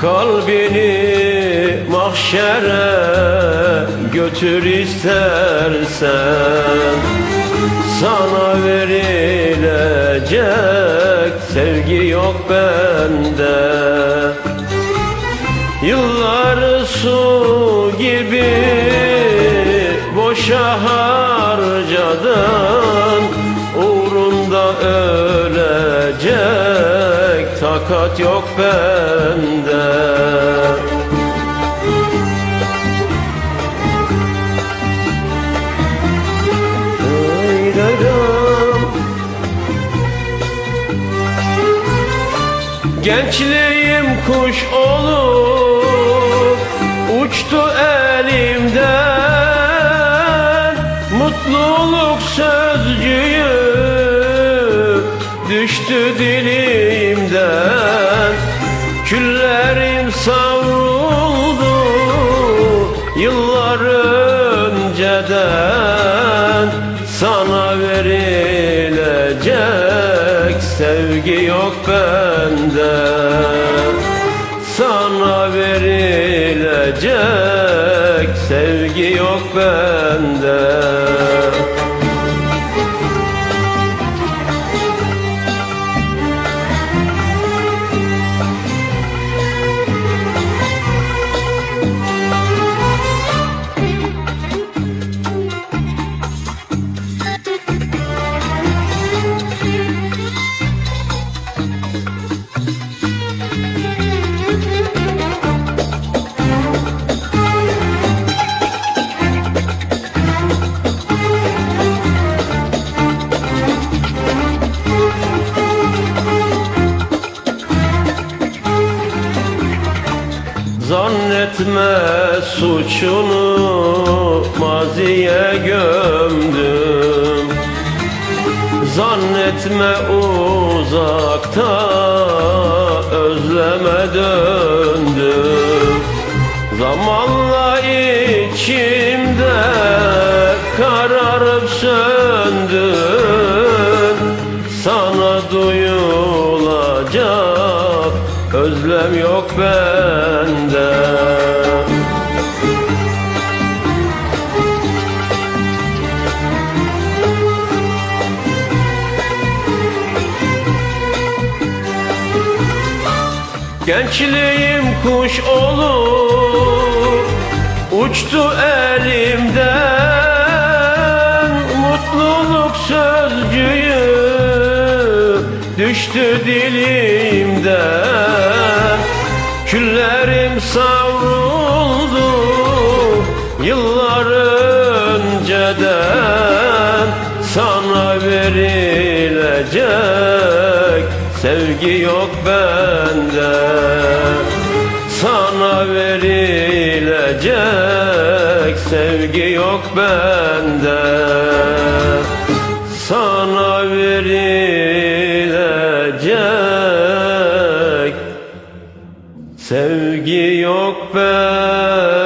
kalbini mahşere götür istersen. Sana verilecek sevgi yok bende. Yılları su gibi boşa harcadın. Uğrunda ölecek takat yok bende Gençliğim kuş olup uçtu elimden. Mutluluk sözcüğü düştü dilimden. Küllerim savruldu yıllar önceden sevgi yok bende. Sana verilecek sevgi yok bende Zannetme suçunu maziye gömdüm. Zannetme uzakta özleme döndüm. Zamanla içimde kararıp söndün Sana duyulacak özlem yok bende Gençliğim kuş olup uçtu elimden. Mutluluk sözcüğü düştü dilimden. Küllerim savruldu yıllar önceden. Sana verilecek sevgi yok bende yok bende. Sana verilecek sevgi yok bende